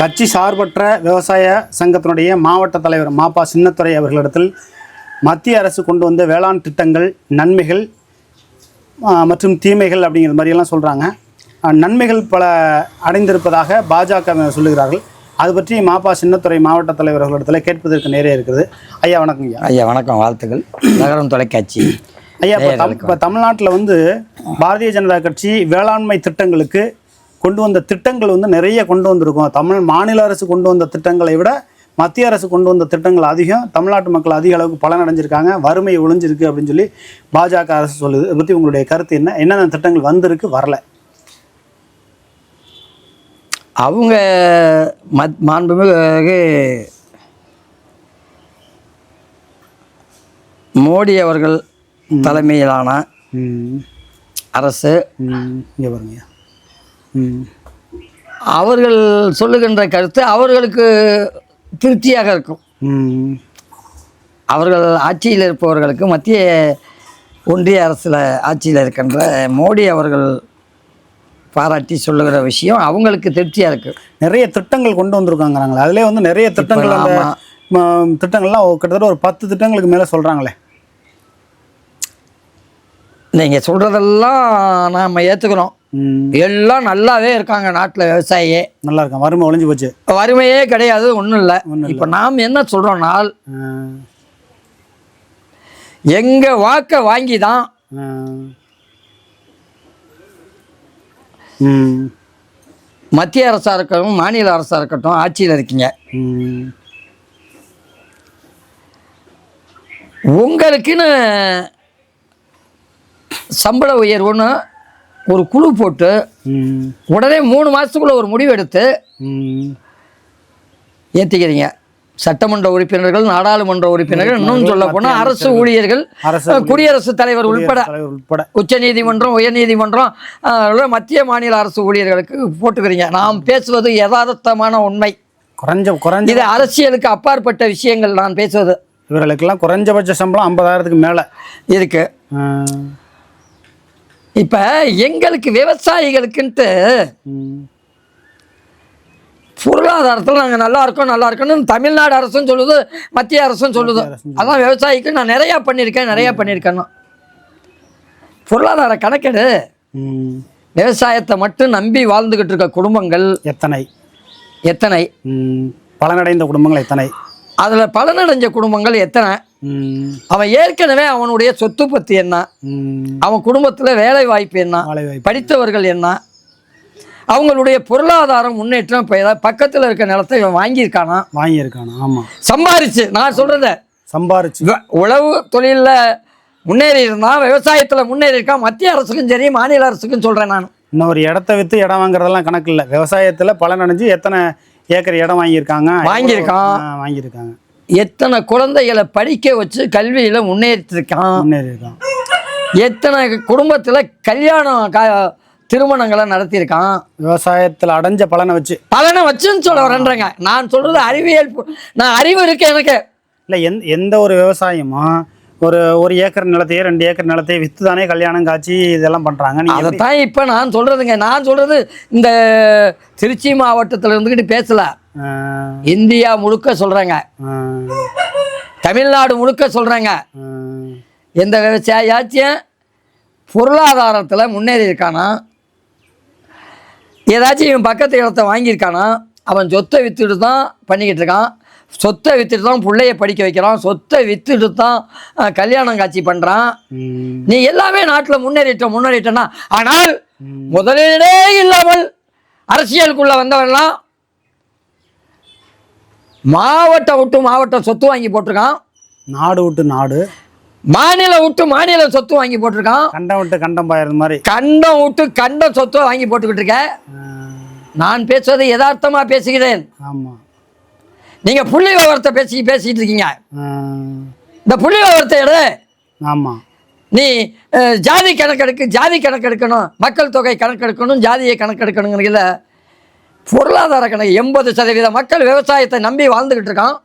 கட்சி சார்பற்ற விவசாய சங்கத்தினுடைய மாவட்ட தலைவர் மாப்பா சின்னத்துரை அவர்களிடத்தில் மத்திய அரசு கொண்டு வந்த வேளாண் திட்டங்கள் நன்மைகள் மற்றும் தீமைகள் அப்படிங்கிற மாதிரியெல்லாம் சொல்கிறாங்க நன்மைகள் பல அடைந்திருப்பதாக பாஜக சொல்லுகிறார்கள். அது பற்றி மாப்பா சின்னத்துறை மாவட்ட தலைவர் அவர்களிடத்தில் கேட்பதற்கு நேரே இருக்குது. ஐயா வணக்கம் ஐயா. ஐயா வணக்கம். வாழ்த்துக்கள். நகரம் தொலைக்காட்சி. ஐயா இப்போ தமிழ்நாட்டில் வந்து பாரதிய ஜனதா கட்சி வேளாண்மை திட்டங்களுக்கு கொண்டு வந்த திட்டங்கள் வந்து நிறைய கொண்டு வந்திருக்கோம். தமிழ் மாநில அரசு கொண்டு வந்த திட்டங்களை விட மத்திய அரசு கொண்டு வந்த திட்டங்கள் அதிகம். தமிழ்நாட்டு மக்கள் அதிக அளவுக்கு பலன் அடைஞ்சிருக்காங்க. வறுமை ஒழிஞ்சிருக்கு அப்படின்னு சொல்லி பாஜக அரசு சொல்லுது. இதை பற்றி உங்களுடைய கருத்து என்ன? என்னென்ன திட்டங்கள் வந்திருக்கு? வரல. அவங்க மத் மாண்புமிகு மோடி அவர்கள் தலைமையிலான அரசு இங்கே பாருங்க அவர்கள் சொல்லுகின்ற கருத்து அவர்களுக்கு திருப்தியாக இருக்கும். அவர்கள் ஆட்சியில் இருப்பவர்களுக்கு மத்திய ஒன்றிய அரசில் ஆட்சியில் இருக்கின்ற மோடி அவர்கள் பாராட்டி சொல்லுகிற விஷயம் அவங்களுக்கு திருப்தியாக இருக்குது நிறைய திட்டங்கள் கொண்டு வந்திருக்காங்கிறாங்களே. அதிலே வந்து நிறைய திட்டங்கள் திட்டங்கள்லாம் கிட்டத்தட்ட ஒரு பத்து திட்டங்களுக்கு மேலே சொல்கிறாங்களே நீங்கள் சொல்கிறதெல்லாம் நாம் ஏற்றுக்கிறோம் எல்லாம் நல்லாவே இருக்காங்க நாட்டில் விவசாயியே. நல்லா இருக்கும் வறுமை ஒழிஞ்சு போச்சு. வறுமையே கிடையாது ஒன்றும் இல்லை. இப்போ நாம் என்ன சொல்கிறோம்னால் ஆ, எங்கள் வாக்கை வாங்கி தான் மத்திய அரசாக இருக்கட்டும் மாநில அரசாக இருக்கட்டும் ஆட்சியில் இருக்கீங்க. உங்களுக்குன்னு சம்பள உயர்வுன்னு ஒரு குழு போட்டு உடனே மூணு மாதத்துக்குள்ள ஒரு முடிவு எடுத்து ஏற்றிக்கிறீங்க சட்டமன்ற உறுப்பினர்கள் நாடாளுமன்ற உறுப்பினர்கள் இன்னும் சொல்ல போனால் அரசு ஊழியர்கள் குடியரசுத் தலைவர் உள்பட தலைவர் உட்பட உச்ச நீதிமன்றம் உயர்நீதிமன்றம் மத்திய மாநில அரசு ஊழியர்களுக்கு போட்டுக்கிறீங்க. நாம் பேசுவது யதார்த்தமான உண்மை. குறைஞ்ச குறைஞ்ச இது அரசியலுக்கு அப்பாற்பட்ட விஷயங்கள் நான் பேசுவது. இவர்களுக்கெல்லாம் குறைஞ்சபட்ச சம்பளம் ஐம்பதாயிரத்துக்கு மேலே. இருக்கு இப்போ எங்களுக்கு விவசாயிகளுக்குன்ட்டு பொருளாதாரத்தில் நாங்கள் நல்லா இருக்கோம் நல்லா இருக்கோம்னு தமிழ்நாடு அரசும் சொல்லுது மத்திய அரசும் சொல்லுது. அதான் விவசாயிக்கு நான் நிறையா பண்ணியிருக்கேன் நிறையா பண்ணியிருக்கேன்னு. பொருளாதார கணக்கெடு. விவசாயத்தை மட்டும் நம்பி வாழ்ந்துக்கிட்டு இருக்க குடும்பங்கள் எத்தனை? எத்தனை? பலனடைந்த குடும்பங்கள் எத்தனை? அதில் பலனடைஞ்ச குடும்பங்கள் எத்தனை? அவன் ஏற்கனவே அவனுடைய சொத்து பத்து என்ன? அவன் குடும்பத்தில் வேலை வாய்ப்பு என்ன படித்தவர்கள் என்ன? அவங்களுடைய பொருளாதாரம் முன்னேற்றம் இப்போ ஏதாவது பக்கத்தில் இருக்க நிலத்தை இவன் வாங்கியிருக்கானா? வாங்கியிருக்கானா? ஆமாம் சம்பாரிச்சு நான் சொல்கிறத சம்பாரிச்சு. உழவு தொழிலில் முன்னேறி இருந்தான் விவசாயத்தில் முன்னேறி இருக்கான் மத்திய அரசுக்கும் சரி மாநில அரசுக்கும் சொல்கிறேன் நான். இன்னும் ஒரு இடத்த விற்று இடம் வாங்குறதெல்லாம் கணக்கு இல்லை. விவசாயத்தில் பலன் அடைஞ்சு எத்தனை ஏக்கர் இடம் வாங்கியிருக்காங்க. வாங்கியிருக்கான். வாங்கியிருக்காங்க. எத்தனை குழந்தைகளை படிக்க வச்சு கல்வியில் முன்னேற்றிருக்கான் முன்னேறி இருக்கான் எத்தனை குடும்பத்தில் கல்யாணம் க திருமணங்களை நடத்தியிருக்கான்? விவசாயத்தில் அடைஞ்ச பலனை வச்சு. பலனை வச்சுன்னு சொல்ல வரேன்றேங்க. நான் சொல்கிறது அறிவியல் நான் அறிவு இருக்கு எனக்கு. இல்லை எந்த எந்த ஒரு விவசாயமும் ஒரு ஒரு ஏக்கர் நிலத்தையே ரெண்டு ஏக்கர் நிலத்தையே விற்று தானே கல்யாணம் காட்சி இதெல்லாம் பண்ணுறாங்க அதைத்தான் இப்போ நான் சொல்கிறதுங்க நான் சொல்கிறது இந்த திருச்சி மாவட்டத்தில் இருந்துக்கிட்டு பேசல. இந்தியா முழுக்க சொல்கிறேங்க தமிழ்நாடு முழுக்க சொல்கிறேங்க எந்த விவசாயாச்சும் பொருளாதாரத்தில் முன்னேறி இருக்கானா? ஏதாச்சும் இவன் பக்கத்து இடத்த வாங்கியிருக்கானா? அவன் சொத்தை விற்றுட்டு தான் பண்ணிக்கிட்டு இருக்கான். சொத்தை விற்றுட்டு தான் பிள்ளைய படிக்க வைக்கிறான். சொத்தை விற்றுட்டு தான் கல்யாணம் காட்சி பண்ணுறான் நீ எல்லாமே நாட்டில் முன்னேறிட்ட முன்னேறிட்டனா? ஆனால் முதலீடே இல்லாமல் அரசியலுக்குள்ள வந்தவன்லாம் மாவட்டம் விட்டு மாவட்டம் சொத்து வாங்கி போட்டிருக்கான். நாடு விட்டு நாடு. மாநிலம் விட்டு மாநில சொத்து வாங்கி போட்டிருக்கான். கண்டம் விட்டு கண்டம் பாயறது மாதிரி. கண்டம் விட்டு கண்டம் சொத்து வாங்கி போட்டுக்கிட்டு இருக்க. நான் பேசுவதை யதார்த்தமா பேசுகிறேன். ஆமாம் நீங்க புள்ளி விவரத்தை பேசி பேசிட்டு இருக்கீங்க. இந்த புள்ளி விவரத்தை எடு. ஆமாம் நீ ஜாதி கணக்கெடுக்கு ஜாதி கணக்கெடுக்கணும் மக்கள் தொகை கணக்கெடுக்கணும் ஜாதியை கணக்கெடுக்கணுங்கிறதுல பொருளாதார கணக்கு எண்பது சதவீத மக்கள் விவசாயத்தை நம்பி வாழ்ந்துக்கிட்டு இருக்கான்.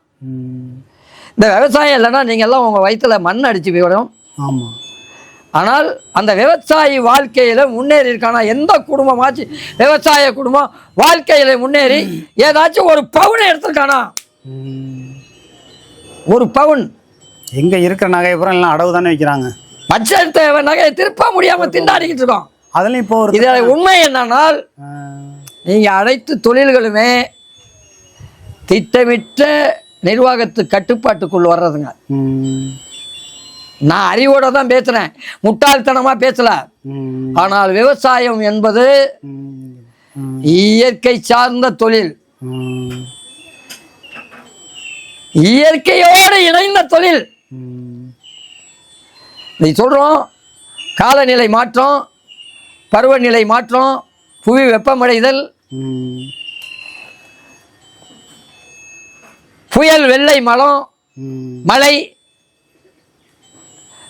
இந்த விவசாயம் இல்லைன்னா நீங்கள் எல்லாம் உங்கள் வயித்துல மண் அடிச்சு போயிடும். ஆமாம் ஆனால் அந்த விவசாயி வாழ்க்கையில் முன்னேறி இருக்கானா? எந்த குடும்பமாச்சு? விவசாய குடும்பம் வாழ்க்கையில் முன்னேறி ஏதாச்சும் ஒரு பவுன் எடுத்திருக்கானா. ஒரு பவுன். எங்க இருக்கிற நகையை பூரா எல்லாம் அடவு தானே வைக்கிறாங்க பட்ஜெட் நகையை திருப்ப முடியாம திண்டாடிக்கிட்டு இருக்கோம். அதுலயும் இப்போ ஒரு இதில் உண்மை என்னன்னால் ஆ, நீங்க அனைத்து தொழில்களுமே திட்டமிட்ட நிர்வாகத்து கட்டுப்பாட்டுக்குள் வர்றதுங்க. நான் அறிவோட தான் பேசுறேன். முட்டாள்தனமா பேசல. ஆனால் விவசாயம் என்பது இயற்கை சார்ந்த தொழில். இயற்கையோடு இணைந்த தொழில். நீ சொல்றோம் காலநிலை மாற்றம் பருவநிலை மாற்றம் புவி வெப்பமடைதல் புயல் வெள்ளை மலம் மழை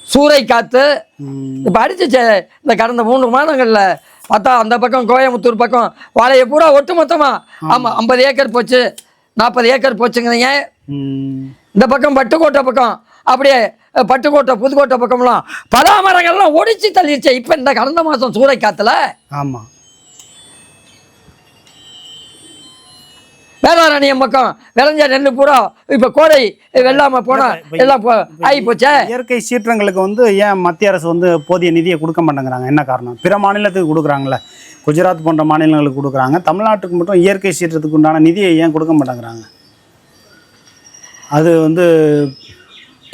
சூறை காத்து. ம். இப்போ அடிச்சிச்சே இந்த கடந்த மூணு மாதங்களில் பார்த்தா அந்த பக்கம் கோயம்புத்தூர் பக்கம் வாழையை பூரா ஒட்டு மொத்தமாக ஆமாம் ஐம்பது ஏக்கர் போச்சு நாற்பது ஏக்கர் போச்சுங்கிறீங்க. இந்த பக்கம் பட்டுக்கோட்டை பக்கம் அப்படியே பட்டுக்கோட்டை புதுக்கோட்டை பக்கம்லாம் பலா மரங்கள்லாம் ஒடிச்சு தள்ளிடுச்சு இப்போ இந்த கடந்த மாதம் சூறை காத்துல ஆமா. வேளாரண்யம் பக்கம் விளைஞ்ச நெல் பூரா இப்போ கோடை வெள்ளாம போனா எல்லாம் போ ஆகி போச்சே இயற்கை சீற்றங்களுக்கு வந்து ஏன் மத்திய அரசு வந்து போதிய நிதியை கொடுக்க மாட்டேங்கிறாங்க? என்ன காரணம்? பிற மாநிலத்துக்கு கொடுக்குறாங்களே குஜராத் போன்ற மாநிலங்களுக்கு கொடுக்குறாங்க. தமிழ்நாட்டுக்கு மட்டும் இயற்கை சீற்றத்துக்கு உண்டான நிதியை ஏன் கொடுக்க மாட்டேங்கிறாங்க? அது வந்து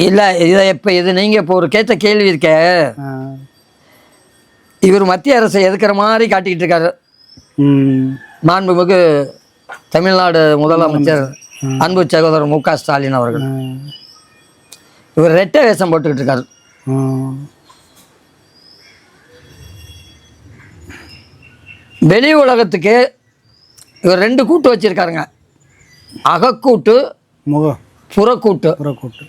இல்லை இதை இப்போ இது நீங்கள் இப்போ ஒரு கேட்ட கேள்வி இருக்க. இவர் மத்திய அரசை எதுக்குற மாதிரி காட்டிக்கிட்டு இருக்காரு. மாண்புமிகு தமிழ்நாடு முதலமைச்சர் அன்பு சகோதரர் மு க ஸ்டாலின் அவர்கள். இவர் ரெட்டை வேஷம் போட்டுக்கிட்டு இருக்காரு. வெளி உலகத்துக்கு இவர் ரெண்டு கூட்டு வச்சிருக்காருங்க. அகக்கூட்டு முக. புறக்கூட்டு. புறக்கூட்டு.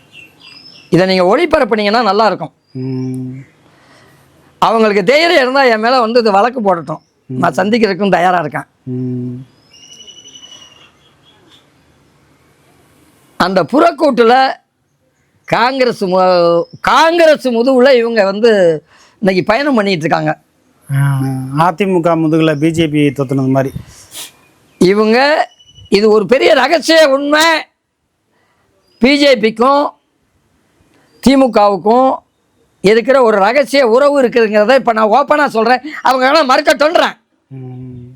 இதை நீங்கள் ஒளிபரப்புனீங்கன்னா நல்லா இருக்கும் ம், அவங்களுக்கு தைரியம் இருந்தால் என் மேலே வந்து இது வழக்கு போடட்டும். நான் சந்திக்கிறதுக்கும் தயாராக இருக்கேன். அந்த புறக்கூட்டில் காங்கிரஸ் மு காங்கிரஸ் முதுகுல இவங்க வந்து இன்னைக்கு பயணம் பண்ணிட்டு இருக்காங்க. அதிமுக முதுகில் பிஜேபி தொத்துனது மாதிரி. இவங்க இது ஒரு பெரிய ரகசிய உண்மை. பிஜேபிக்கும் திமுகவுக்கும் இருக்கிற ஒரு ரகசிய உறவு இருக்குதுங்கிறத இப்போ நான் ஓப்பனாக சொல்கிறேன் அவங்க வேணால் மறுக்க ம்,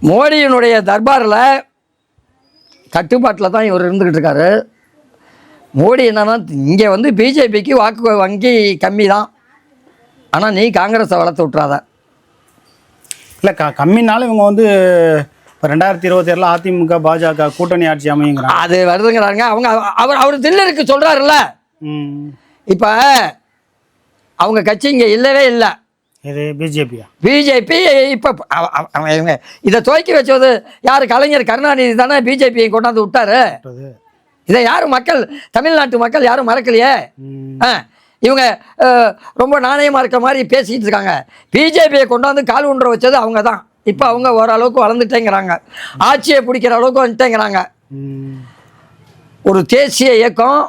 மோடியினுடைய தர்பாரில் கட்டுப்பாட்டில் தான் இவர் இருந்துக்கிட்டு இருக்காரு. மோடி என்னன்னா இங்கே வந்து பிஜேபிக்கு வாக்கு வங்கி கம்மி தான். ஆனால் நீ காங்கிரஸை வளர்த்து விட்றாத இல்லை க கம்மினாலும் இவங்க வந்து இப்போ ரெண்டாயிரத்தி இருபத்தி அதிமுக பாஜக கூட்டணி ஆட்சி அமையுங்கிறாங்க. அது வருதுங்கிறாங்க. அவங்க அவர் அவர் தில்லருக்கு சொல்கிறாருல்ல இப்போ அவங்க கட்சி இங்கே இல்லவே இல்லை. இது பிஜேபியா? பிஜேபி இப்போ இவங்க இதை துவக்கி வச்சது யார்? கலைஞர் கருணாநிதி தானே பிஜேபியை கொண்டாந்து விட்டாரு. இதை யாரும் மக்கள் தமிழ்நாட்டு மக்கள் யாரும் மறக்கலையே? ஆ, இவங்க ரொம்ப நாணயமாக இருக்க மாதிரி பேசிக்கிட்டு இருக்காங்க. பிஜேபியை கொண்டாந்து கால் ஊன்ற வச்சது அவங்க தான். இப்போ அவங்க ஓரளவுக்கு வளர்ந்துட்டேங்கிறாங்க. ஆட்சியை பிடிக்கிற அளவுக்கு வந்துட்டேங்கிறாங்க. ஒரு தேசிய இயக்கம்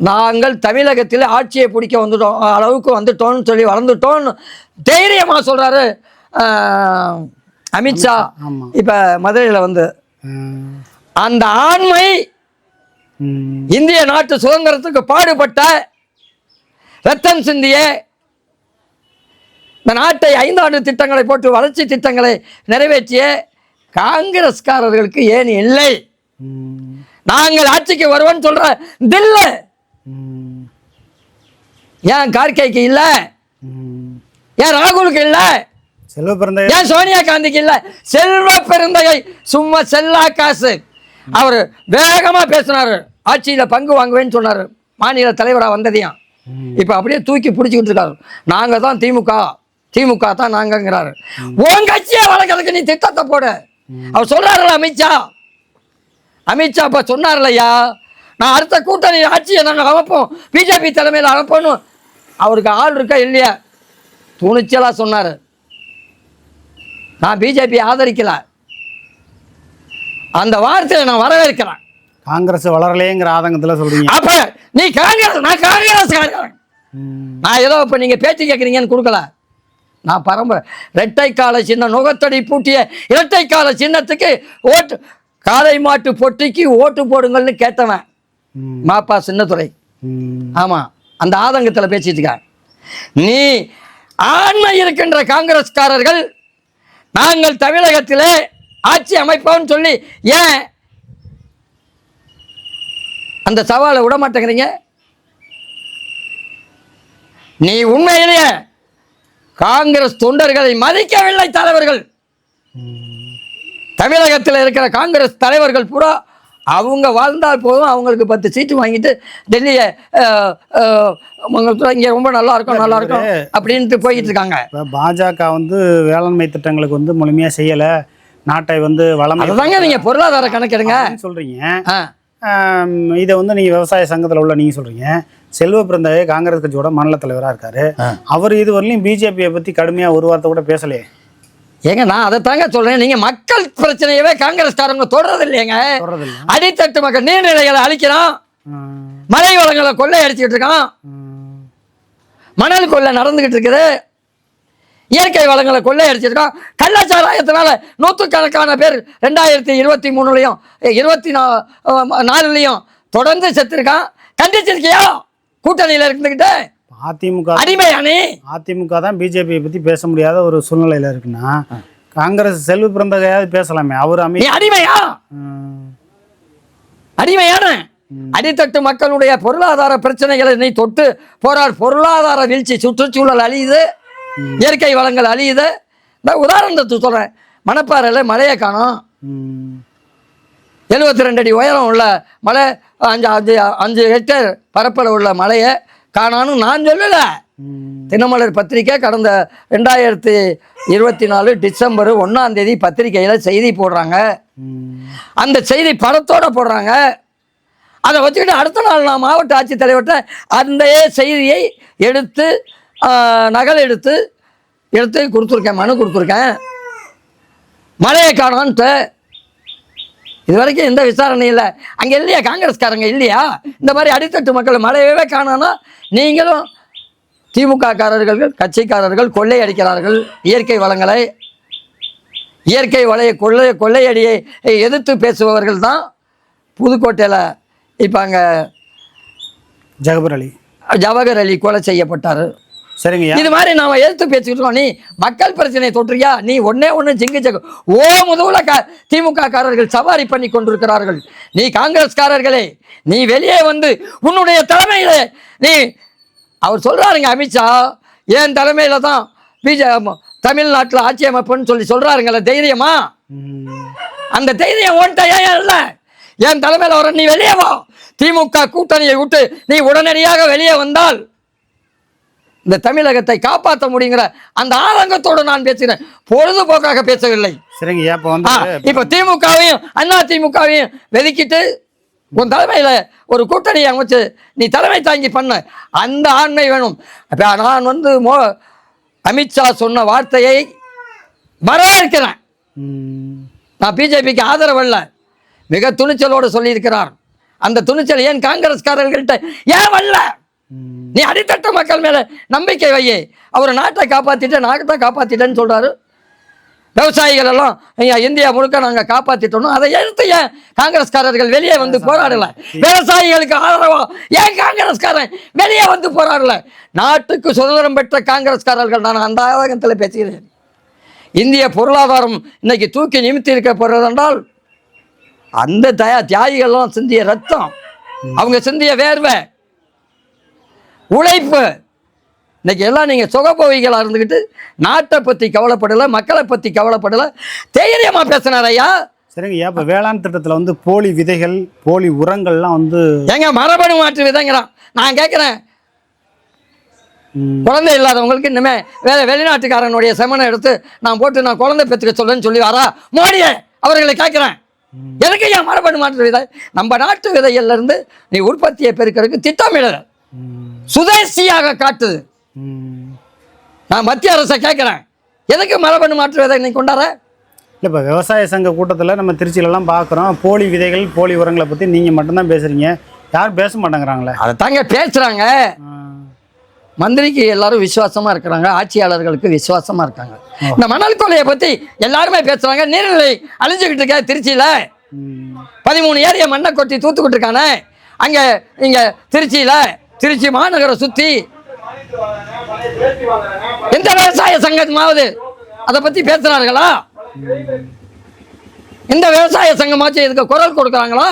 நாங்கள் தமிழகத்தில் ஆட்சியை பிடிக்க வந்துட்டோம் அளவுக்கு வந்துட்டோம்னு சொல்லி வளர்ந்துட்டோம்னு தைரியமாக சொல்கிறாரு அமித்ஷா. இப்போ மதுரையில் வந்து. அந்த ஆண்மை இந்திய நாட்டு சுதந்திரத்துக்கு பாடுபட்ட ரத்தம் சிந்திய இந்த நாட்டை ஐந்தாண்டு திட்டங்களை போட்டு வளர்ச்சி திட்டங்களை நிறைவேற்றிய காங்கிரஸ்காரர்களுக்கு ஏன் இல்லை? நாங்கள் ஆட்சிக்கு வருவோம்னு சொல்ற தில்ல. ஏன் கார்கேக்கு இல்ல. ஏன் ராகுலுக்கு இல்ல? செல்வ பிறந்த ஏன் சோனியா காந்திக்கு இல்ல? செல்வ பெருந்தகை சும்மா செல்லா காசு. அவர் வேகமா பேசினாரு. ஆட்சியில பங்கு வாங்குவேன்னு சொன்னாரு. மாநில தலைவரா வந்ததையும். இப்ப அப்படியே தூக்கி பிடிச்சிக்கிட்டு இருக்காரு. நாங்க தான் திமுக. திமுக தான் நாங்கங்கிறாரு. உன் கட்சியை வளர்க்கறதுக்கு நீ திட்டத்தை போடு. அவர் சொல்றாருல அமித்ஷா. அமித்ஷா இப்ப சொன்னார்லையா நான் அடுத்த கூட்டணி ஆட்சியை நாங்கள் அமைப்போம். பிஜேபி தலைமையில் அமைப்போம்னு அவருக்கு ஆள் இருக்கா இல்லையா? துணிச்சலா சொன்னார். நான் பிஜேபி ஆதரிக்கல. அந்த வார்த்தையை நான் வரவேற்கிறேன். காங்கிரஸ் வளரலேங்கிற ஆதங்கத்தில் சொல்றீங்க. அப்ப நீ காங்கிரஸ் நான் காங்கிரஸ். நான் ஏதோ இப்போ நீங்கள் பேச்சு கேட்குறீங்கன்னு கொடுக்கல. நான் பரம்பரை. இரட்டை கால சின்ன நுகத்தடி பூட்டிய இரட்டை கால சின்னத்துக்கு ஓட்டு காளை மாட்டு பொட்டிக்கு ஓட்டு போடுங்கள்னு கேட்டவன். மாப்பா சின்னத்துறை. ஆமாம் அந்த ஆதங்கத்தில் பேசிட்டு இருக்க நீ ஆண்மை இருக்கின்ற காங்கிரஸ்காரர்கள் நாங்கள் தமிழகத்திலே ஆட்சி அமைப்போம்னு சொல்லி ஏன் அந்த சவாலை விட மாட்டேங்கிறீங்க நீ உண்மையிலேயே காங்கிரஸ் தொண்டர்களை மதிக்கவில்லை தலைவர்கள். தமிழகத்தில் இருக்கிற காங்கிரஸ் தலைவர்கள் பூரா அவங்க வாழ்ந்தால் போதும் அவங்களுக்கு பத்து சீட்டு வாங்கிட்டு டெல்லியை இங்கே ரொம்ப நல்லா இருக்கும் நல்லா இருக்கும் அப்படின்ட்டு போயிட்டு இருக்காங்க. இப்போ பாஜக வந்து வேளாண்மை திட்டங்களுக்கு வந்து முழுமையாக செய்யலை. நாட்டை வந்து வளமை அதுதாங்க நீங்கள் பொருளாதார கணக்கெடுங்க. சொல்கிறீங்க இதை வந்து நீங்கள் விவசாய சங்கத்தில் உள்ள நீங்கள் சொல்கிறீங்க செல்வ பிறந்தகை காங்கிரஸ் கட்சியோட மாநில தலைவராக இருக்காரு. அவர் இதுவரையிலும் பிஜேபியை பற்றி கடுமையாக ஒரு வார்த்தை கூட பேசலையே. ஏங்க நான் அதை தாங்க சொல்றேன். நீங்க மக்கள் பிரச்சனையவே காங்கிரஸ்காரங்க தொடர்றது இல்லையங்க அடித்தட்டு மக்கள் நீர்நிலைகளை அழிக்கிறான். மலை வளங்களை கொள்ளை அடிச்சுக்கிட்டு இருக்கான் மணல் கொள்ளை நடந்துகிட்டு இருக்குது. இயற்கை வளங்களை கொள்ளை அடிச்சிருக்கான் கள்ளச்சாராயத்தினால நூற்றுக்கணக்கான பேர் ரெண்டாயிரத்தி இருபத்தி மூணுலையும் இருபத்தி நா நாலுலையும் தொடர்ந்து செத்துருக்கான். கண்டிச்சிருக்கியா? கூட்டணியில் இருந்துக்கிட்டு அதிமுக அடிமையானே. அதிமுக தான் பிஜேபியை பற்றி பேச முடியாத ஒரு சூழ்நிலையில் இருக்குன்னா காங்கிரஸ் செல்வ பிறந்தகையாவது பேசலாமே. அவர் அமை அடிமையா. அடிமையான? அடித்தட்டு மக்களுடைய பொருளாதார பிரச்சனைகளை நீ தொட்டு போராடு பொருளாதார வீழ்ச்சி சுற்றுச்சூழல் அழியுது. இயற்கை வளங்கள் அழியுது. நான் உதாரணத்துக்கு சொல்கிறேன் மணப்பாறையில் மழையை காணோம். எழுபத்தி ரெண்டு அடி உயரம் உள்ள மலை அஞ்சு அஞ்சு அஞ்சு ஹெக்டேர் பரப்பளவு உள்ள மலையை காணான்னு நான் சொல்லலை. தினமலர் பத்திரிக்கை கடந்த ரெண்டாயிரத்தி இருபத்தி நாலு டிசம்பர் ஒன்றாம் தேதி பத்திரிக்கையில் செய்தி போடுறாங்க. அந்த செய்தி படத்தோட போடுறாங்க அதை வச்சுக்கிட்டு அடுத்த நாள் நான் மாவட்ட ஆட்சித்தலைவர்கிட்ட அந்த செய்தியை எடுத்து நகல் எடுத்து எடுத்து கொடுத்துருக்கேன் மனு கொடுத்துருக்கேன் மழையை காணோன்ட்டு இது வரைக்கும் எந்த விசாரணை இல்லை. அங்கே இல்லையா? காங்கிரஸ்காரங்க இல்லையா? இந்த மாதிரி அடித்தட்டு மக்கள் மழையவே காணோன்னா நீங்களும் திமுக காரர்கள் கட்சிக்காரர்கள் கொள்ளையடிக்கிறார்கள். இயற்கை வளங்களை இயற்கை வளைய கொள்ளை கொள்ளையடியை எதிர்த்து பேசுபவர்கள் தான் புதுக்கோட்டையில் இப்போ அங்கே ஜகபர் அலி. ஜவஹர் அலி கொலை செய்யப்பட்டார். சரிங்கய்யா. இது மாதிரி நாம எதிர்த்து பேசிக்கிட்டு இருக்கோம். நீ மக்கள் பிரச்சனையை தொற்றுறியா நீ ஒன்னே ஒன்று ஜிங்கு ஜக்கு ஓ முதுகுல திமுக காரர்கள் சவாரி பண்ணி கொண்டிருக்கிறார்கள். நீ காங்கிரஸ்காரர்களே நீ வெளியே வந்து உன்னுடைய தலைமையில நீ அவர் சொல்றாருங்க அமித்ஷா என் தலைமையில தான் பிஜே தமிழ்நாட்டில் ஆட்சி அமைப்புன்னு சொல்லி சொல்றாருங்களே தைரியமா. அந்த தைரியம் ஓன்ட்ட ஏன் இல்லை? என் தலைமையில் வர நீ வெளியே வா. திமுக கூட்டணியை விட்டு நீ உடனடியாக வெளியே வந்தால் இந்த தமிழகத்தை காப்பாற்ற முடியுங்கிற அந்த ஆதங்கத்தோடு நான் பேசுகிறேன். பொழுதுபோக்காக பேசவில்லை. சரிங்கய்யா இப்போ ஆ, வந்து இப்ப திமுகவையும் அண்ணா திமுகவையும் வெதுக்கிட்டு உன் தலைமையில ஒரு கூட்டணியை அமைச்சு நீ தலைமை தாங்கி பண்ண அந்த ஆண்மை வேணும். அப்ப நான் வந்து மோ அமித்ஷா சொன்ன வார்த்தையை வரவேற்கிறேன். நான் பிஜேபிக்கு ஆதரவு அல்ல. மிக துணிச்சலோடு சொல்லியிருக்கிறார். அந்த துணிச்சல் ஏன் காங்கிரஸ்காரர்கள்ட்ட? ஏன் வரல. நீ அடித்தட்ட மக்கள் மேல நம்பிக்கை வையே. அவர் நாட்டை காப்பாத்திட்டு நாட்டை காப்பாத்திட்டேன்னு சொல்றாரு. விவசாயிகள் எல்லாம் ஐயா இந்தியா முழுக்க நாங்க காப்பாத்திட்டோம் அதை எடுத்து ஏன் காங்கிரஸ்காரர்கள் வெளியே வந்து போராடல? விவசாயிகளுக்கு ஆதரவா? ஏன் காங்கிரஸ்காரன் வெளியே வந்து போராடல? நாட்டுக்கு சுதந்திரம் பெற்ற காங்கிரஸ்காரர்கள் நான் அந்த ஆதகத்தில் பேசுகிறேன். இந்திய பொருளாதாரம் இன்னைக்கு தூக்கி நிமித்தி இருக்கப்படுறது என்றால் அந்த தயா தியாகிகள்லாம் சிந்திய ரத்தம். அவங்க சிந்திய வேர்வை. உழைப்பு. இன்னைக்கு எல்லாம் நீங்கள் சுகபோகிகளாக இருந்துக்கிட்டு நாட்டை பற்றி கவலைப்படலை மக்களை பற்றி கவலைப்படலை. தைரியமாக பேசினார் ஐயா. சரிங்கய்யா இப்போ வேளாண் திட்டத்தில் வந்து போலி விதைகள் போலி உரங்கள்லாம் வந்து ஏங்க மரபணு மாற்று விதைங்கிறான். நான் கேட்குறேன். குழந்தை இல்லாதவங்களுக்கு இனிமே வேற வெளிநாட்டுக்காரனுடைய செமனை எடுத்து நான் போட்டு நான் குழந்தை பெற்றுக்க சொல்லுன்னு சொல்லி வரா? மோடியே அவர்களை கேட்குறேன் எதுக்கு ஏன் மரபணு மாற்று விதை? நம்ம நாட்டு விதைகள்ல இருந்து நீ உற்பத்தியை பெருக்கிறதுக்கு திட்டமிட ம். சுதேசியாக காட்டுது. நான் மத்திய அரசை கேட்குறேன். எதுக்கு மரபணு மாற்று விதை நீ கொண்டாட இல்லை இப்போ விவசாய சங்க கூட்டத்தில் நம்ம திருச்சியிலலாம் பார்க்குறோம் போலி விதைகள் போலி உரங்களை பற்றி நீங்கள் மட்டும்தான் பேசுகிறீங்க யாரும் பேச மாட்டேங்கிறாங்களே? அதை தாங்க பேசுகிறாங்க மந்திரிக்கு எல்லாரும் விசுவாசமா இருக்கிறாங்க. ஆட்சியாளர்களுக்கு விசுவாசமா இருக்காங்க. இந்த மணல் கொள்ளையை பத்தி எல்லாருமே பேசுறாங்க. நீர்நிலை அழிஞ்சுக்கிட்டு இருக்க திருச்சியில. பதிமூணு ஏரிய மண்ணை கொட்டி தூத்துக்கிட்டு இருக்கானே. அங்க இங்க திருச்சியில திருச்சி மாநகரை சுத்தி. எந்த விவசாய சங்கமாவது அதை பத்தி பேசுறார்களா? எந்த விவசாய சங்கமாச்சும் இதுக்கு குரல் கொடுக்குறாங்களா?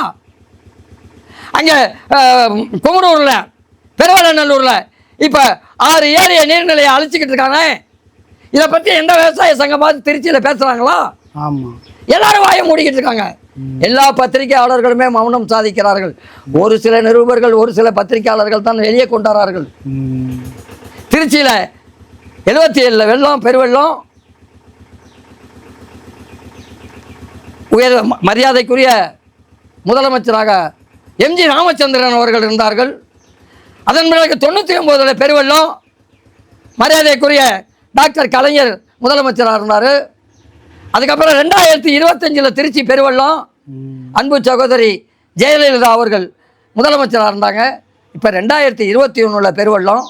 அங்க குமரூர்ல பெருவலநல்லூர்ல இப்ப ஆறு ஏரிய நீர்நிலையை அழிச்சுக்கிட்டு இருக்கானே இதை பத்தி எந்த விவசாய சங்கமாவது திருச்சியில பேசுறாங்களா? ஆமாம் எல்லாரும் வாயை மூடிக்கிட்டு இருக்காங்க. எல்லா பத்திரிகையாளர்களுமே மௌனம் சாதிக்கிறார்கள். ஒரு சில நிருபர்கள் ஒரு சில பத்திரிகையாளர்கள் தான் வெளியே கொண்டாடுறார்கள். திருச்சியில் எழுபத்தி ஏழில் வெள்ளம் பெருவெள்ளம் உயர் மரியாதைக்குரிய முதலமைச்சராக எம்ஜி ராமச்சந்திரன் அவர்கள் இருந்தார்கள். அதன் பிறகு தொண்ணூற்றி ஒம்போதில் பெருவெள்ளம் மரியாதைக்குரிய டாக்டர் கலைஞர் முதலமைச்சராக இருந்தார். அதுக்கப்புறம் ரெண்டாயிரத்தி இருபத்தஞ்சில் திருச்சி பெருவெள்ளம். அன்பு சகோதரி ஜெயலலிதா அவர்கள் முதலமைச்சராக இருந்தாங்க. இப்போ ரெண்டாயிரத்தி இருபத்தி ஒன்றில் பெருவெள்ளம்.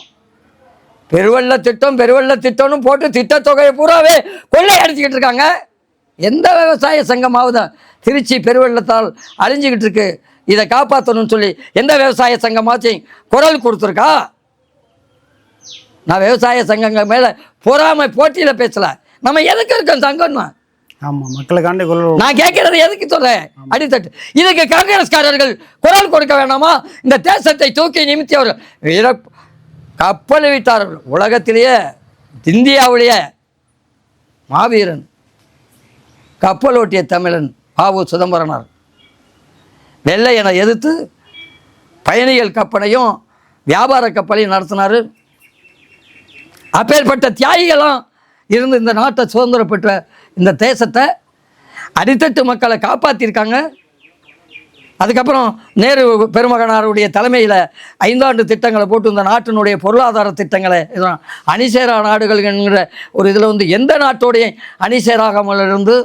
பெருவெள்ள திட்டம் பெருவெள்ள திட்டம்னு போட்டு திட்டத்தொகையை பூராவே கொள்ளை அடிச்சுக்கிட்டு இருக்காங்க. எந்த விவசாய சங்கமாவது திருச்சி பெருவெள்ளத்தால் அழிஞ்சுக்கிட்டு இருக்கு. இதை காப்பாற்றணும்னு சொல்லி எந்த விவசாய சங்கமாச்சும் குரல் கொடுத்துருக்கா? நான் விவசாய சங்கங்கள் மேலே பொறாமை போட்டியில் பேசல. நம்ம எதுக்கு இருக்கோம் சங்கம்னா ஆமாம் மக்களுக்காண்டி நான் கேட்கறது எதுக்கு சொல்றேன் அடித்தட்டு இதுக்கு காங்கிரஸ்காரர்கள் குரல் கொடுக்க வேண்டாமா இந்த தேசத்தை தூக்கி நிமித்தியவர்கள் வீர கப்பல் விட்டார்கள் உலகத்திலேயே இந்தியாவிலேயே மாவீரன் கப்பல் ஓட்டிய தமிழன் பாவு சிதம்பரனார். வெள்ளையனை எதிர்த்து பயணிகள் கப்பலையும் வியாபார கப்பலையும் நடத்தினார். அப்பேற்பட்ட தியாகிகளும் இருந்து இந்த நாட்டை சுதந்திரம் பெற்ற இந்த தேசத்தை அடித்தட்டு மக்களை காப்பாற்றியிருக்காங்க அதுக்கப்புறம் நேரு பெருமகனாருடைய தலைமையில் ஐந்தாண்டு திட்டங்களை போட்டு இந்த நாட்டினுடைய பொருளாதார திட்டங்களை இதெல்லாம் அணிசேரா நாடுகள் என்கிற ஒரு இதில் வந்து எந்த நாட்டோடைய அணிசேராகாமல் இருந்து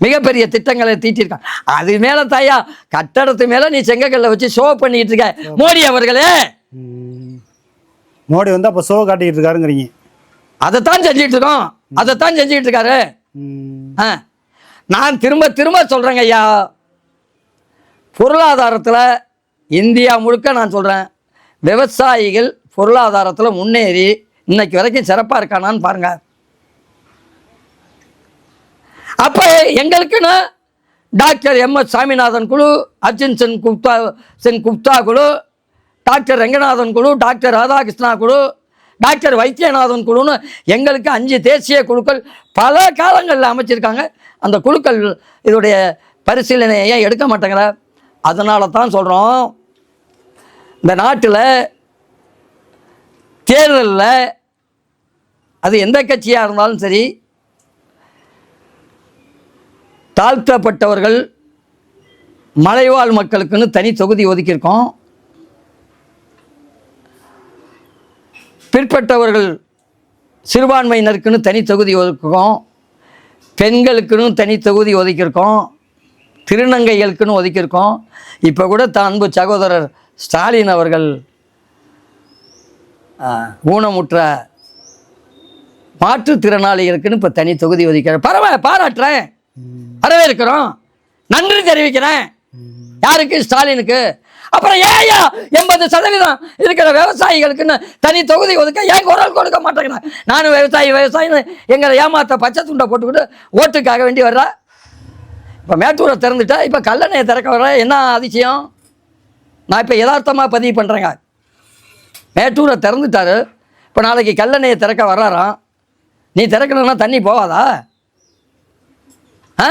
மிகப்பெரிய திட்டங்களை தீட்டிருக்காங்க. அது மேலே தாயா கட்டடத்து மேலே நீ செங்கக்கல்ல வச்சு ஷோ பண்ணிட்டு இருக்க. மோடி அவர்களே! மோடி வந்து அப்போ ஷோ காட்டிக்கிட்டு இருக்காருங்கிறீங்க. அதைத்தான் செஞ்சுட்டு இருக்கோம் அதைத்தான் செஞ்சுக்கிட்டு இருக்காரு நான் திரும்ப திரும்ப சொல்கிறேங்க ஐயா. பொருளாதாரத்தில் இந்தியா முழுக்க நான் சொல்கிறேன் விவசாயிகள் பொருளாதாரத்தில் முன்னேறி இன்னைக்கு வரைக்கும் சிறப்பாக இருக்கானான்னு பாருங்க. அப்போ எங்களுக்குன்னு டாக்டர் எம் எஸ் சாமிநாதன் குழு அர்ஜுன் சென் குப்தா சென் குப்தா குழு டாக்டர் ரெங்கநாதன் குழு டாக்டர் ராதாகிருஷ்ணா குழு டாக்டர் வைத்தியநாதன் குழுன்னு எங்களுக்கு அஞ்சு தேசிய குழுக்கள் பல காலங்களில் அமைச்சிருக்காங்க. அந்த குழுக்கள் இதோடைய பரிசீலனையை ஏன் எடுக்க மாட்டேங்கிற அதனால தான் சொல்கிறோம் இந்த நாட்டில் தேர்தலில் அது எந்த கட்சியாக இருந்தாலும் சரி தாழ்த்தப்பட்டவர்கள் மலைவாழ் மக்களுக்குன்னு தனி தொகுதி ஒதுக்கியிருக்கோம். பிற்பட்டவர்கள் சிறுபான்மையினருக்குன்னு தனி தொகுதி ஒதுக்குறோம் பெண்களுக்குன்னு தனி தொகுதி ஒதுக்கியிருக்கோம் திருநங்கைகளுக்குன்னு ஒதுக்கியிருக்கோம். இப்போ கூட தான் அன்பு சகோதரர் ஸ்டாலின் அவர்கள் ஊனமுற்ற மாற்றுத்திறனாளிகளுக்குன்னு இப்போ தனி தொகுதி ஒதுக்கிறார் பரவாயில்ல பாராட்டுறேன். வரவேற்கிறோம். நன்றி தெரிவிக்கிறேன். யாருக்கு? ஸ்டாலினுக்கு. அப்புறம் ஏயா எண்பது சதவீதம் இருக்கிற விவசாயிகளுக்குன்னு தனி தொகுதி ஒதுக்க ஏன் குரல் கொடுக்க மாட்டேங்கிறேன் நானும் விவசாயி விவசாயின்னு எங்களை ஏமாத்த பச்சை துண்டை போட்டுக்கிட்டு ஓட்டுக்காக வேண்டி வர்றா? இப்போ மேட்டூரை திறந்துட்டா இப்போ கல்லணையை திறக்க வர என்ன அதிசயம்? நான் இப்போ யதார்த்தமாக பதிவு பண்ணுறேங்க மேட்டூரை திறந்துட்டாரு. இப்போ நாளைக்கு கல்லணையை திறக்க வர்றாராம். நீ திறக்கணும்னா தண்ணி போவாதா ஆ?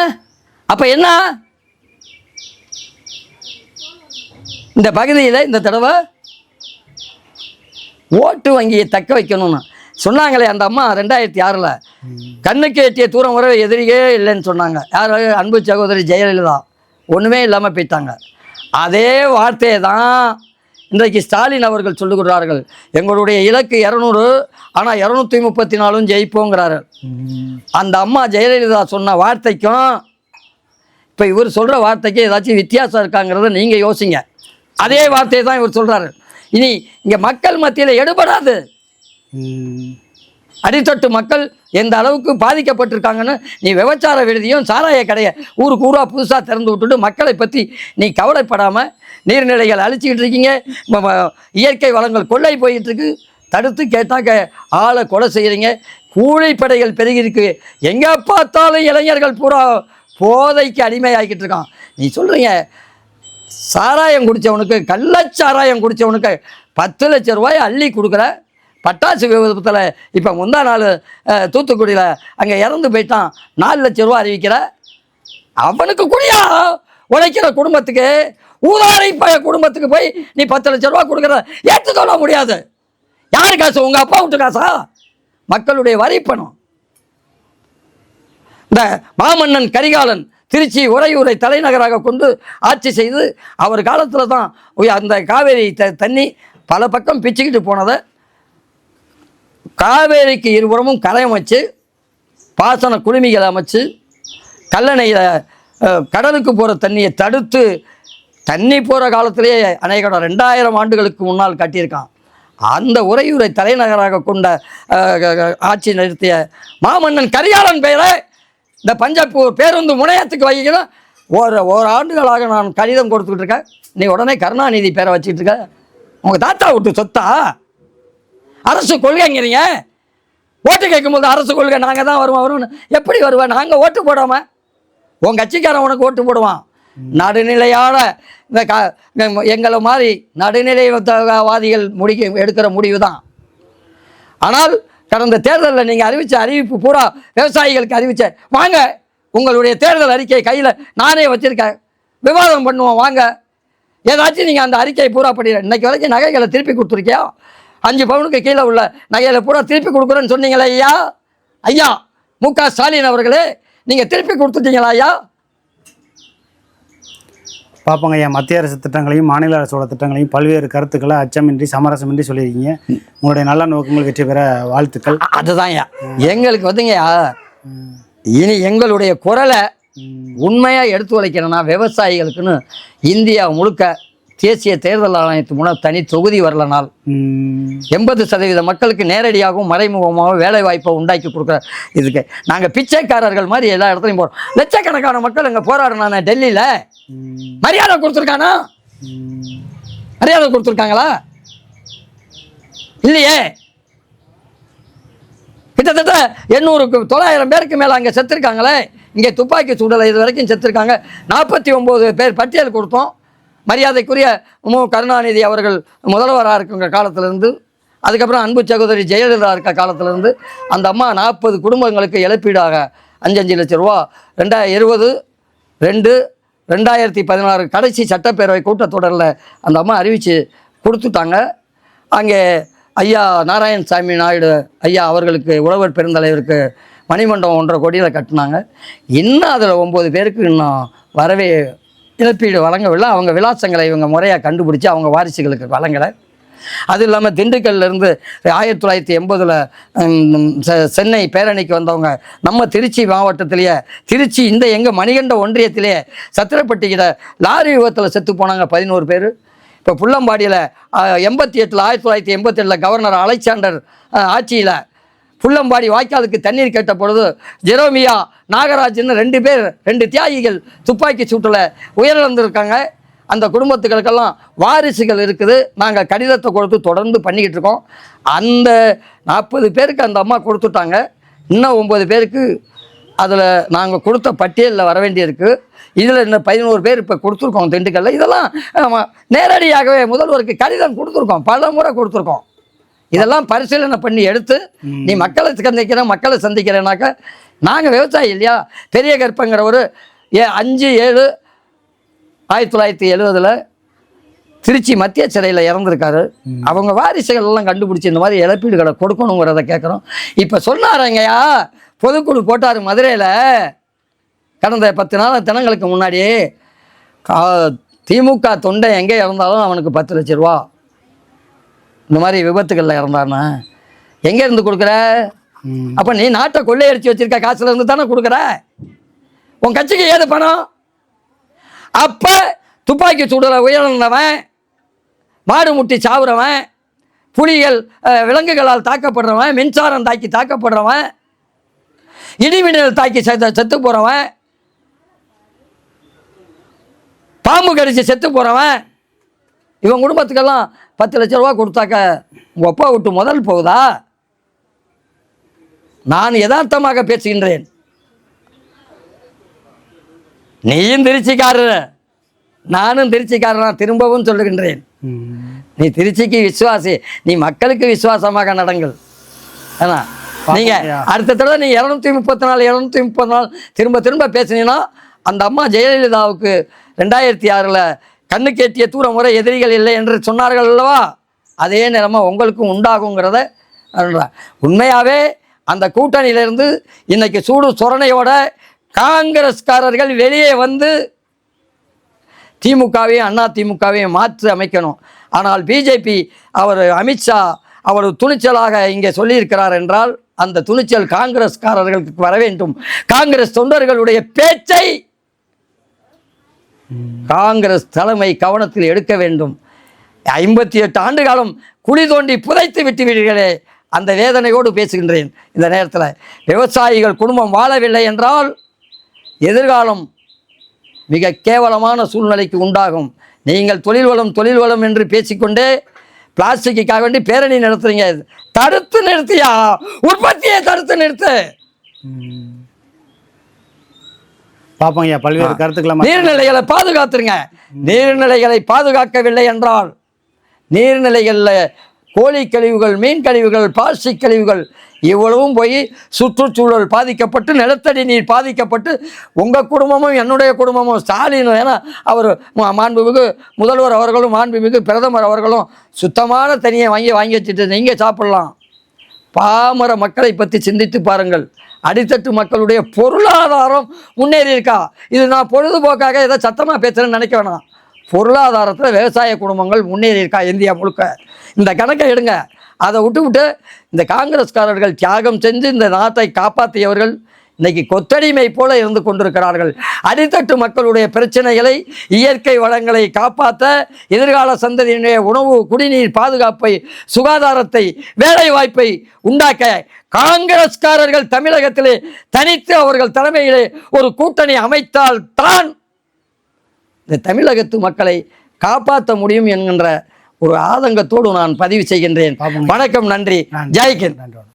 அப்போ என்ன? இந்த பகுதியில் இந்த தடவை ஓட்டு வங்கியை தக்க வைக்கணும்னு. சொன்னாங்களே அந்த அம்மா ரெண்டாயிரத்தி ஆறில். கண்ணுக்கு எட்டிய தூரம் வர எதிரியே இல்லைன்னு சொன்னாங்க. யார் அன்பு சகோதரி ஜெயலலிதா. ஒன்றுமே இல்லாமல் போயிட்டாங்க. அதே வார்த்தையை தான் இன்றைக்கு ஸ்டாலின் அவர்கள் சொல்லுகிறார்கள். எங்களுடைய இலக்கு இரநூறு ஆனால் இரநூத்தி முப்பத்தி நாலும் ஜெயிப்போங்கிறாரு. அந்த அம்மா ஜெயலலிதா சொன்ன வார்த்தைக்கும் இப்போ இவர் சொல்கிற வார்த்தைக்கு ஏதாச்சும் வித்தியாசம் இருக்காங்கிறத நீங்கள் யோசிங்க. அதே வார்த்தையை தான் இவர் சொல்கிறாரு இனி இங்கே மக்கள் மத்தியில் எடுபடாது. அடித்தட்டு மக்கள் எந்த அளவுக்கு பாதிக்கப்பட்டிருக்காங்கன்னு நீ விபச்சார விடுதியும் சாராய கடையை ஊருக்கு ஊராக புதுசாக திறந்து விட்டுட்டு மக்களை பற்றி நீ கவலைப்படாமல் நீர்நிலைகள் அழிச்சிக்கிட்டு இருக்கீங்க. இயற்கை வளங்கள் கொள்ளை போயிட்டு இருக்கு. தடுத்து கேட்டாக்க ஆளை கொலை செய்கிறீங்க கூலிப்படைகள் பெருகிருக்கு எங்கே பார்த்தாலும் இளைஞர்கள் பூரா போதைக்கு அடிமையாகிக்கிட்டு இருக்கான். நீ சொல்கிறீங்க சாராயம் குடித்தவனுக்கு கள்ளச்சாராயம் குடித்தவனுக்கு பத்து லட்ச ரூபாய் அள்ளி கொடுக்குற பட்டாசு விபத்தில் இப்போ முந்தா நாள் தூத்துக்குடியில் அங்கே இறந்து போயிட்டான். நாலு லட்ச ரூபா அறிவிக்கிற அவனுக்கு குடியா? உழைக்கிற குடும்பத்துக்கு ஊதாரி பய குடும்பத்துக்கு போய் நீ பத்து லட்ச ரூபா கொடுக்குற ஏற்றுக்கொள்ள முடியாது. யார் காசு? உங்கள் அப்பா விட்டு காசா? மக்களுடைய வரி பணம். இந்த மாமன்னன் கரிகாலன் திருச்சி உறையூரை தலைநகராக கொண்டு ஆட்சி செய்து அவர் காலத்தில் தான் அந்த காவேரி த தண்ணி பல பக்கம் பிச்சுக்கிட்டு போனதை காவேரிக்கு இருபுறமும் கரை அமைச்சு பாசன குழுமிகள் அமைச்சு கல்லணையில் கடலுக்கு போகிற தண்ணியை தடுத்து தண்ணி போகிற காலத்திலேயே அநேகம் ரெண்டாயிரம் ஆண்டுகளுக்கு முன்னால் கட்டியிருக்கான். அந்த உறையூரை தலைநகராக கொண்ட ஆட்சி நிறுத்திய மாமன்னன் கரிகாலன் பெயரை இந்த பஞ்சாப் பேருந்து முனையத்துக்கு வைக்கணும் ஒரு ஒரு ஆண்டுகளாக நான் கடிதம் கொடுத்துக்கிட்டு இருக்கேன் நீ உடனே கருணாநிதி பேரை வச்சுட்டு இருக்க உங்கள் தாத்தா விட்டு சொத்தா? அரசு கொள்கைங்கிறீங்க. ஓட்டு கேட்கும்போது அரசு கொள்கை நாங்கள் தான் வருவோம் வருவோம்னு. எப்படி வருவேன் நாங்கள் ஓட்டு போடாம. உன் கட்சிக்காரன் உனக்கு ஓட்டு போடுவான். நடுநிலையான இந்த க எங்களை மாதிரி நடுநிலைவாதிகள் முடிக்க எடுக்கிற முடிவு தான் ஆனால் கடந்த தேர்தலில் நீங்கள் அறிவித்த அறிவிப்பு பூரா விவசாயிகளுக்கு அறிவிச்ச வாங்க உங்களுடைய தேர்தல் அறிக்கை கையில் நானே வச்சுருக்கேன். விவாதம் பண்ணுவோம் வாங்க. ஏதாச்சும் நீங்கள் அந்த அறிக்கையை பூரா படிக்கிற இன்னைக்கு வரைக்கும் நகைகளை திருப்பி கொடுத்துருக்கியா? அஞ்சு பவுனுக்கு கீழே உள்ள நகைகளை பூரா திருப்பி கொடுக்குறேன்னு சொன்னீங்களே ஐயா? ஐயா மு க ஸ்டாலின் அவர்களே நீங்கள் திருப்பி கொடுத்துட்டீங்களா ஐயா? பார்ப்போங்க ஐயா மத்திய அரசு திட்டங்களையும் மாநில அரசோட திட்டங்களையும் பல்வேறு கருத்துக்களை அச்சமின்றி சமரசமின்றி சொல்லியிருக்கீங்க. உங்களுடைய நல்ல நோக்கங்கள் வெற்றி பெற வாழ்த்துக்கள். அதுதான் எங்களுக்கு வந்துங்கய்யா இனி எங்களுடைய குரலை உண்மையாக எடுத்து உழைக்கிறேன்னா விவசாயிகளுக்குன்னு இந்தியா முழுக்க தேசிய தேர்தல் ஆணையத்து மூலம் தனி தொகுதி வரலனால் எண்பது சதவீத மக்களுக்கு நேரடியாகவும் மறைமுகமாகவும் வேலை வாய்ப்பை உண்டாக்கி கொடுக்குற இதுக்கு. நாங்கள் பிச்சைக்காரர்கள் மாதிரி எல்லா இடத்துலையும் போகிறோம் லட்சக்கணக்கான மக்கள் இங்கே போராடினானே டெல்லியில். மரியாதை கொடுத்துருக்கானா? மரியாதை கொடுத்துருக்காங்களா? இல்லையே. கிட்டத்தட்ட எண்ணூறுக்கு தொள்ளாயிரம் பேருக்கு மேலே அங்கே செத்துருக்காங்களே. இங்கே துப்பாக்கி சூடலை இது வரைக்கும் செத்துருக்காங்க. நாற்பத்தி ஒம்பது பேர் பட்டியல் கொடுத்தோம். மரியாதைக்குரிய மு. கருணாநிதி அவர்கள் முதல்வராக இருக்குங்க காலத்திலிருந்து அதுக்கப்புறம் அன்பு சகோதரி ஜெயலலிதா இருக்க காலத்திலிருந்து அந்த அம்மா நாற்பது குடும்பங்களுக்கு இழப்பீடாக அஞ்சு லட்ச ரூபா ரெண்டாயிரம் இருபது ரெண்டு ரெண்டாயிரத்தி பதினாறு கடைசி சட்டப்பேரவை கூட்டத்தொடரில் அந்த அம்மா அறிவித்து கொடுத்துட்டாங்க. அங்கே ஐயா நாராயணசாமி நாயுடு ஐயா அவர்களுக்கு உழவர் பெருந்தலைவருக்கு மணிமண்டபம் ஒன்றரை கோடியில் கட்டினாங்க. இன்னும் அதில் ஒம்பது பேருக்கு இன்னும் வரவே இழப்பீடு வழங்கவில்லை. அவங்க விலாசங்களை இவங்க முறையாக கண்டுபிடிச்சி அவங்க வாரிசுகளுக்கு வழங்கலை. அது இல்லாமல் திண்டுக்கல்லேருந்து ஆயிரத்தி தொள்ளாயிரத்தி எண்பதில் சென்னை பேரணிக்கு வந்தவங்க நம்ம திருச்சி மாவட்டத்திலேயே திருச்சி இந்த எங்கள் மணிகண்ட ஒன்றியத்திலேயே சத்திரப்பட்டிக்கிட்ட லாரி விபத்தில் செத்து போனாங்க பதினோரு பேர். இப்போ புள்ளம்பாடியில் எண்பத்தி எட்டில் ஆயிரத்தி தொள்ளாயிரத்தி எண்பத்தெட்டில் கவர்னர் அலெக்சாண்டர் ஆட்சியில் புள்ளம்பாடி வாய்க்காலுக்கு தண்ணீர் கேட்ட பொழுது ஜெரோமியா நாகராஜன் ரெண்டு பேர் ரெண்டு தியாகிகள் துப்பாக்கி சூட்டில் உயிரிழந்திருக்காங்க. அந்த குடும்பத்துகளுக்கெல்லாம் வாரிசுகள் இருக்குது. நாங்கள் கடிதத்தை கொடுத்து தொடர்ந்து பண்ணிக்கிட்டு இருக்கோம். அந்த நாற்பது பேருக்கு அந்த அம்மா கொடுத்துட்டாங்க. இன்னும் ஒம்பது பேருக்கு அதில் நாங்கள் கொடுத்த பட்டியலில் வர வேண்டியிருக்கு. இதில் இன்னும் பதினோரு பேர் இப்போ கொடுத்துருக்கோம் திண்டுக்கல்ல. இதெல்லாம் நேரடியாகவே முதல்வருக்கு கடிதம் கொடுத்துருக்கோம். பல முறை கொடுத்துருக்கோம். இதெல்லாம் பரிசீலனை பண்ணி எடுத்து நீ மக்களை சந்திக்கிற மக்களை சந்திக்கிறேனாக்கா நாங்கள் விவசாயி இல்லையா? பெரிய கற்பங்கிறவர் ஏ அஞ்சு ஏழு ஆயிரத்தி தொள்ளாயிரத்தி எழுவதில் திருச்சி மத்திய சிறையில் இறந்துருக்காரு. அவங்க வாரிசுகள் எல்லாம் கண்டுபிடிச்சி இந்த மாதிரி இழப்பீடுகளை கொடுக்கணுங்கிறத கேட்குறோம் இப்போ சொன்னாரங்கய்யா பொதுக்குழு போட்டார் மதுரையில். கடந்த பத்து நாள் தினங்களுக்கு முன்னாடி திமுக தொண்டை எங்கே இறந்தாலும் அவனுக்கு பத்து லட்ச ரூபா. இந்த மாதிரி விபத்துகளில் இறந்தானா? எங்கே இருந்து கொடுக்குற. அப்போ நீ நாட்டை கொள்ளையடிச்சு வச்சிருக்க காசுல இருந்து தானே கொடுக்குற? உன் கட்சிக்கு ஏது பணம்? அப்போ துப்பாக்கி சுடுற உயர்ந்தவன் மாடு முட்டி சாவுறவன் புலிகள் விலங்குகளால் தாக்கப்படுறவன் மின்சாரம் தாக்கி தாக்கப்படுறவன் இடிமின்னல் தாக்கி செத்து செத்து போகிறவன் பாம்பு கடிச்சு செத்து போகிறவன் இவன் குடும்பத்துக்கெல்லாம் பத்து லட்ச ரூபா கொடுத்தாக்க உங்கள் அப்பா விட்டு முதல் போகுதா நான் யதார்த்தமாக பேசுகின்றேன் நீயும் திருச்சிக்காரர் நானும் திருச்சிக்காரனா திரும்பவும் சொல்லுகின்றேன். நீ திருச்சிக்கு விசுவாசி நீ மக்களுக்கு விசுவாசமாக நடங்கள் ஏன்னா நீங்க பாப்போம்யா. அடுத்த தடவை நீ இரநூத்தி முப்பத்தி நாலு இரநூத்தி முப்பத்தி நாலு திரும்ப திரும்ப பேசுனீங்கன்னா அந்த அம்மா ஜெயலலிதாவுக்கு ரெண்டாயிரத்தி ஆறில் கண்ணுக்கு கேட்டிய தூரம் முறை எதிரிகள் இல்லை என்று சொன்னார்கள் அல்லவா? அதே நிலைமை உங்களுக்கும் உண்டாகுங்கிறத உண்மையாகவே அந்த கூட்டணியிலிருந்து இன்னைக்கு சூடு சொரணையோட காங்கிரஸ்காரர்கள் வெளியே வந்து திமுகவையும் அண்ணா திமுகவையும் மாற்றி அமைக்கணும். ஆனால் பிஜேபி அவர் அமித்ஷா அவர் துணிச்சலாக இங்கே சொல்லியிருக்கிறார் என்றால் அந்த துணிச்சல் காங்கிரஸ்காரர்களுக்கு வர வேண்டும். காங்கிரஸ் தொண்டர்களுடைய பேச்சை காங்கிரஸ் தலைமை கவனத்தில் எடுக்க வேண்டும். ஐம்பத்தி எட்டு ஆண்டு காலம் குழி தோண்டி புதைத்து விட்டு அந்த வேதனையோடு பேசுகின்றேன் இந்த நேரத்தில். விவசாயிகள் குடும்பம் வாழவில்லை என்றால் எதிர்காலம் மிக கேவலமான சூழ்நிலைக்கு உண்டாகும். நீங்கள் தொழில் வளம் தொழில் வளம் என்று பேசிக்கொண்டே பிளாஸ்டிக்குக்காக வேண்டி பேரணி நடத்துறீங்க. தடுத்து நிறுத்தியா? உற்பத்தியை தடுத்து நிறுத்து. பார்ப்போம் ஐயா பல்வேறு கருத்துக்களை நீர்நிலைகளை பாதுகாத்துருங்க. நீர்நிலைகளை பாதுகாக்கவில்லை என்றால் நீர்நிலைகளில் கோழி கழிவுகள் மீன் கழிவுகள் பிளாஸ்டிக் கழிவுகள் இவ்வளவும் போய் சுற்றுச்சூழல் பாதிக்கப்பட்டு நிலத்தடி நீர் பாதிக்கப்பட்டு உங்கள் குடும்பமும் என்னுடைய குடும்பமும் ஸ்டாலின் ஏன்னா அவர் மாண்புமிகு முதல்வர் அவர்களும் மாண்புமிகு பிரதமர் அவர்களும் சுத்தமான தண்ணியை வாங்கி வாங்கி வச்சுட்டு நீங்கள் சாப்பிட்லாம். பாமர மக்களை பற்றி சிந்தித்து பாருங்கள். அடித்தட்டு மக்களுடைய பொருளாதாரம் முன்னேறி இருக்கா இது நான் பொழுதுபோக்காக ஏதோ சத்தமாக பேசுகிறேன்னு நினைக்க வேணாம். பொருளாதாரத்தில் விவசாய குடும்பங்கள் முன்னேறி இருக்கா இந்தியா முழுக்க. இந்த கணக்கை எடுங்க. அதை விட்டு விட்டு இந்த காங்கிரஸ்காரர்கள் தியாகம் செஞ்சு இந்த நாட்டை காப்பாற்றியவர்கள் இன்னைக்கு கொத்தடிமை போல இருந்து கொண்டிருக்கிறார்கள். அடித்தட்டு மக்களுடைய பிரச்சனைகளை இயற்கை வளங்களை காப்பாற்ற எதிர்கால சந்ததியினுடைய உணவு குடிநீர் பாதுகாப்பை சுகாதாரத்தை வேலை வாய்ப்பை உண்டாக்க காங்கிரஸ்காரர்கள் தமிழகத்திலே தனித்து அவர்கள் தலைமையிலே ஒரு கூட்டணி அமைத்தால் தான் இந்த தமிழகத்து மக்களை காப்பாற்ற முடியும் என்கின்ற ஒரு ஆதங்கத்தோடு நான் பதிவு செய்கின்றேன். வணக்கம் நன்றி. ஜெய்கின்